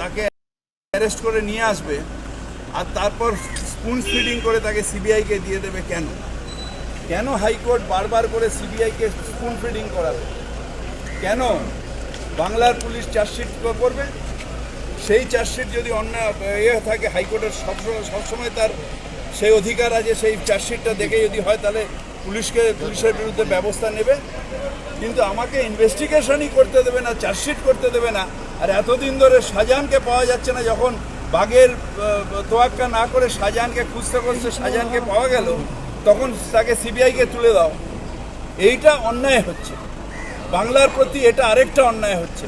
তাকে অ্যারেস্ট করে নিয়ে আসবে আর তারপর স্পুন ফিডিং করে তাকে সিবিআইকে দিয়ে দেবে কেন? কেন হাইকোর্ট বারবার করে সিবিআইকে স্পুন ফিডিং করাবে? কেন বাংলার পুলিশ চার্জশিট করবে? সেই চার্জশিট যদি অন্য ইয়ে থাকে হাইকোর্টের সবসময় সবসময় তার সেই অধিকার আছে, সেই চার্জশিটটা দেখে যদি হয়, তাহলে পুলিশকে পুলিশের বিরুদ্ধে ব্যবস্থা নেবে। কিন্তু আমাকে ইনভেস্টিগেশনই করতে দেবে না চার্জশিট করতে দেবে না। আর এতদিন ধরে শাহজাহানকে পাওয়া যাচ্ছে না, যখন বাঘের তোয়াক্কা না করে শাহজাহানকে খুঁজতে খুঁজতে শাহজাহানকে পাওয়া গেল, তখন তাকে সিবিআইকে তুলে দাও। এইটা অন্যায় হচ্ছে। বাংলার প্রতি এটা আরেকটা অন্যায় হচ্ছে।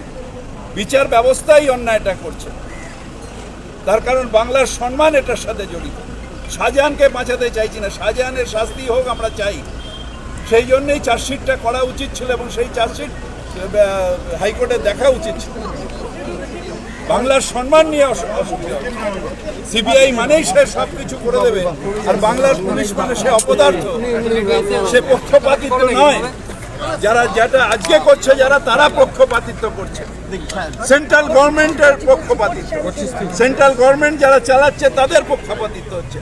বিচার ব্যবস্থাই অন্যায়টা করছে। তার কারণ বাংলার সম্মান এটার সাথে জড়িত। শাহজাহানকে বাঁচাতে চাইছি না। শাহজাহানের শাস্তি হোক আমরা চাই। সেই জন্যই চার্জশিটটা করা উচিত ছিল এবং সেই চার্জশিট হাইকোর্টে দেখা উচিত ছিল। বাংলার সম্মান নিয়ে অসুবিধা সিবিআই মানেই সে সব কিছু করে দেবে। আর বাংলার পুলিশ মানে সে অপদার্থ। সে পক্ষপাতিত্ব নয়। যারা যেটা আজকে করছে যারা তারা পক্ষপাতিত্ব করছে। সেন্ট্রাল গভর্নমেন্টের পক্ষপাতিত্ব। সেন্ট্রাল গভর্নমেন্ট যারা চালাচ্ছে তাদের পক্ষপাতিত্ব হচ্ছে।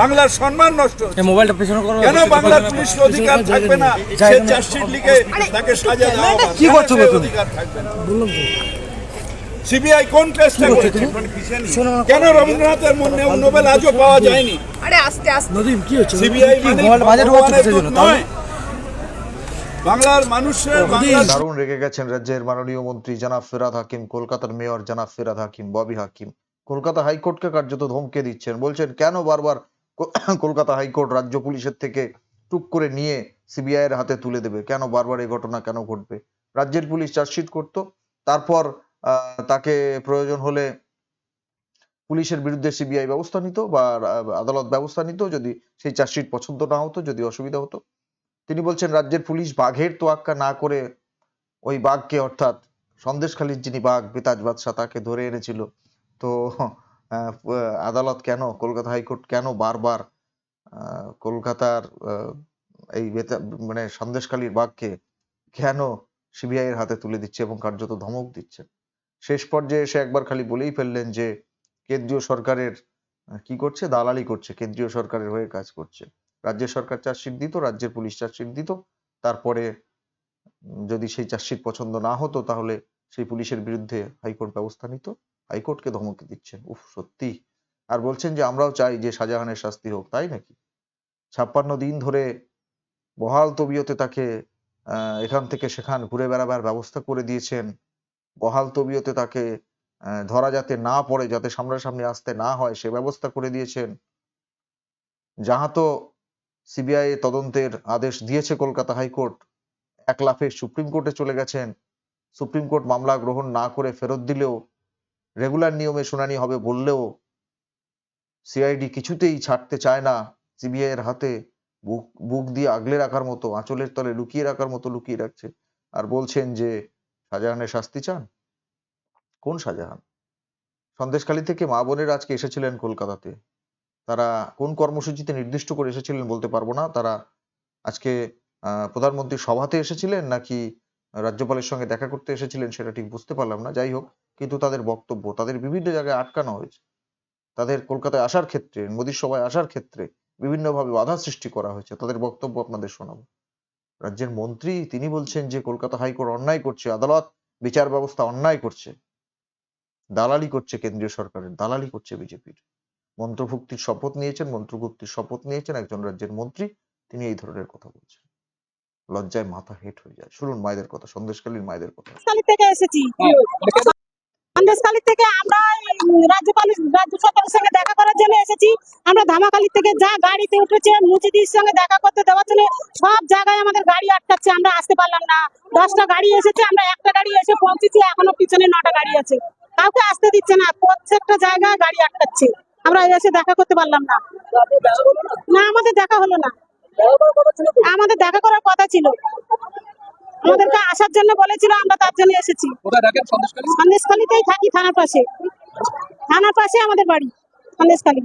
বাংলার সম্মান নষ্ট হচ্ছে। মোবাইলটা পেছনে করো কেন বাংলার পুলিশ অধিকার থাকবে না? সে চার্জশিট লিখে তাকে সাজা দেওয়া কি করছ তুমি? অধিকার থাকবে না। সিবিআই কোন কেসটা করেছে? কেন রবীন্দ্রনাথের মনে নোবেল আজও পাওয়া যায়নি। আরে আস্তে আস্তে। নদীম কি হচ্ছে? সিবিআই কি মানে মোবাইলটা বাজে ঢোকাচ্ছ ভগবানের জন্য নয়। বাংলার মানুষের দারুণ রেগে গেছেন রাজ্যের মাননীয় মন্ত্রী জনাব ফেরাদ হাকিম কলকাতার মেয়র জনাব ফেরাদ হাকিম ববি হাকিম। কলকাতা হাইকোর্টকে কার্যত ধমকে দিচ্ছেন। বলছেন কেন বারবার কলকাতা হাইকোর্ট রাজ্য পুলিশের থেকে টুক করে নিয়ে সিবিআই এর হাতে তুলে দেবে? কেন বারবার এই ঘটনা কেন ঘটবে? রাজ্যের পুলিশ চার্জশিট করত তারপর তাকে প্রয়োজন হলে পুলিশের বিরুদ্ধে সিবিআই ব্যবস্থা নিত বা আদালত ব্যবস্থা নিত যদি সেই চার্জশিট পছন্দ না হতো, যদি অসুবিধা হতো। তিনি বলছেন, রাজ্যের পুলিশ বাঘের তোয়াক্কা না করে ওই বাঘকে অর্থাৎ সন্দেশখালীর যিনি বাঘ, বেতাজ বাদশাহ, তাকে ধরে এনেছিল। তো আদালত কেন, কলকাতা হাইকোর্ট কেন বারবার কলকাতার এই মানে সন্দেশখালীর বাঘকে কেন সিবিআই এর হাতে তুলে দিচ্ছে এবং কার্যত ধমক দিচ্ছে? শেষ পর্যায়ে এসে একবার খালি বলেই ফেললেন যে, কেন্দ্রীয় সরকারের কি করছে? দালালি করছে, কেন্দ্রীয় সরকারের হয়ে কাজ করছে। রাজ্যের সরকার চার্জশিট দিত, রাজ্যের পুলিশ চার্জশিট দিত। তারপরে যদি সেই চার্জশিট পছন্দ না হতো, তাহলে সেই পুলিশের বিরুদ্ধে হাইকোর্ট ব্যবস্থা নিত। হাইকোর্টকে ধমকি দিচ্ছেন। উফ, সত্যি। আর বলছেন যে, আমরাও চাই যে, শাহজাহানের শাস্তি হোক। তাই নাকি? ছাপ্পান্ন দিন ধরে বহাল তবিয়তে তাকে এখান থেকে সেখান ঘুরে বেড়াবার ব্যবস্থা করে দিয়েছেন বহাল তবিয়তে তাকে ধরা যাতে না পড়ে, যাতে সামনাসামনি আসতে না হয়, সে ব্যবস্থা করে দিয়েছেন। যাহা তো সিবিআই তদন্তের আদেশ দিয়েছে কলকাতা হাইকোর্ট, এক লাফে সুপ্রিম কোর্টে চলে গেছেন। সুপ্রিম কোর্ট মামলা গ্রহণ না করে ফেরত দিলেও, রেগুলার নিয়মে শুনানি হবে বললেও, সিআইডি কিছুতেই ছাড়তে চায় না। সিবিআই এর হাতে বুক বুক দিয়ে আগলে রাখার মতো, আঁচলের তলে লুকিয়ে রাখার মতো লুকিয়ে রাখছে। আর বলছেন যে শাহজাহানের শাস্তি চান? কোন শাহজাহান? সন্দেশখালী থেকে মা বোনের আজকে এসেছিলেন কলকাতাতে। তারা কোন কর্মসূচিতে নির্দিষ্ট করে এসেছিলেন বলতে পারব না। তারা আজকে আহ, প্রধানমন্ত্রীর সভাতে এসেছিলেন নাকি রাজ্যপালের সঙ্গে দেখা করতে এসেছিলেন সেটা ঠিক বুঝতে পারলাম না। যাই হোক কিন্তু তাদের বক্তব্য তাদের বিভিন্ন জায়গায় আটকানো হয়েছে। তাদের কলকাতায় আসার ক্ষেত্রে মোদীর সভায় আসার ক্ষেত্রে বিভিন্নভাবে বাধা সৃষ্টি করা হয়েছে। তাদের বক্তব্য আপনাদের শোনাবো। রাজ্যের মন্ত্রী তিনি বলছেন যে কলকাতা হাইকোর্ট অন্যায় করছে আদালত বিচার ব্যবস্থা অন্যায় করছে দালালি করছে কেন্দ্রীয় সরকারের দালালি করছে বিজেপির। মন্ত্রভুক্তির শপথ নিয়েছেন মন্ত্রভুক্তির শপথ নিয়েছেন একজন রাজ্যের মন্ত্রী তিনি এই ধরনের কথা বলছেন। লজ্জায় মাথা হেট হয়ে যায়। শুনুন মায়েদের কথা সন্দেশকালীর মায়েদের কথা। থেকে এসেছি। সন্দেশখালী থেকে আমরা রাজ্যপাল রাজ্য সরকারের সঙ্গে দেখা করার জন্য এসেছি। আমরা ধামাখালি থেকে যা গাড়িতে উঠেছে মুচিদির সঙ্গে দেখা করতে দেওয়ার জন্য সব জায়গায় আমাদের গাড়ি আটকাচ্ছে আমরা আসতে পারলাম না। দশটা গাড়ি এসেছে আমরা একটা গাড়ি এসে পৌঁছেছি এখনও পিছনে নটা গাড়ি আছে। কাউকে আসতে দিচ্ছে না প্রত্যেকটা জায়গায় গাড়ি আটকাচ্ছে। আমরা এসে দেখা করতে পারলাম না। না আমাদের দেখা হলো না। আমাদের দেখা করার কথা ছিল। আমাদেরকে আসার জন্য বলেছিল আমরা তার জন্য এসেছি। সন্দেশখালীতেই থাকি থানার পাশে। থানার পাশে আমাদের বাড়ি সন্দেশখালী।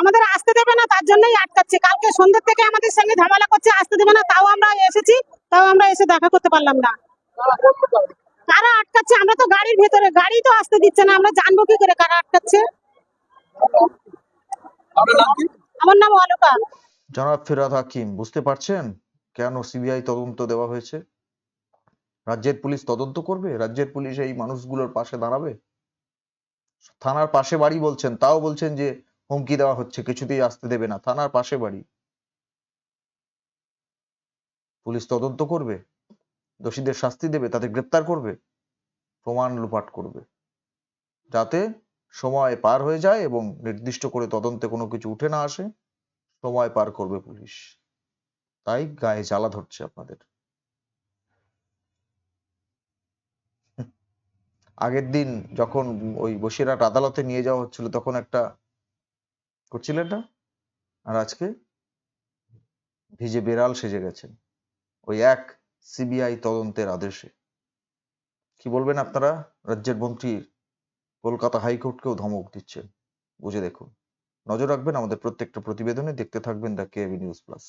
আমাদের আসতে দেবে না তার জন্যই আটকাচ্ছে। কালকে সন্ধ্যে থেকে আমাদের সঙ্গে ঝামেলা করছে আসতে দেবে না তাও আমরা এসেছি তাও আমরা এসে দেখা করতে পারলাম না। কারা আটকাচ্ছে? আমরা তো গাড়ির ভেতরে গাড়ি তো আসতে দিচ্ছে না আমরা জানব কি করে কারা আটকাচ্ছে। আপনার নাম কি? আমার নাম অলকা জনাব ফিরাদ হাকিম বুঝতে পারছেন কেন সিবিআই তদন্ত দেওয়া হয়েছে? রাজ্যের পুলিশ তদন্ত করবে? রাজ্যের পুলিশ এই মানুষগুলোর পাশে দাঁড়াবে? থানার পাশে বাড়ি বলছেন, তাও বলছেন যে হুমকি দেওয়া হচ্ছে, কিছুতেই আসতে দেবে না। থানার পাশে বাড়ি। পুলিশ তদন্ত করবে? দোষীদের শাস্তি দেবে? তাদের গ্রেপ্তার করবে? প্রমাণ লোপাট করবে? যাতে সময় পার হয়ে যায় এবং নির্দিষ্ট করে তদন্তে কোনো কিছু উঠে না আসে, সময় পার করবে পুলিশ। তাই গায়ে জ্বালা ধরছে আপনাদের। আগের দিন যখন ওই বসিরহাট আদালতে নিয়ে যাওয়া হচ্ছিল, তখন একটা করছিলেন না? আর আজকে? ভিজে বেড়াল সেজে গেছেন। ওই এক সিবিআই তদন্তের আদেশে। কি বলবেন আপনারা? রাজ্যের মন্ত্রী কলকাতা হাইকোর্টকেও ধমক দিচ্ছেন। বুঝে দেখুন। নজর রাখবেন আমাদের প্রত্যেকটা প্রতিবেদনে। দেখতে থাকবেন দ্য কেভি নিউজ প্লাস।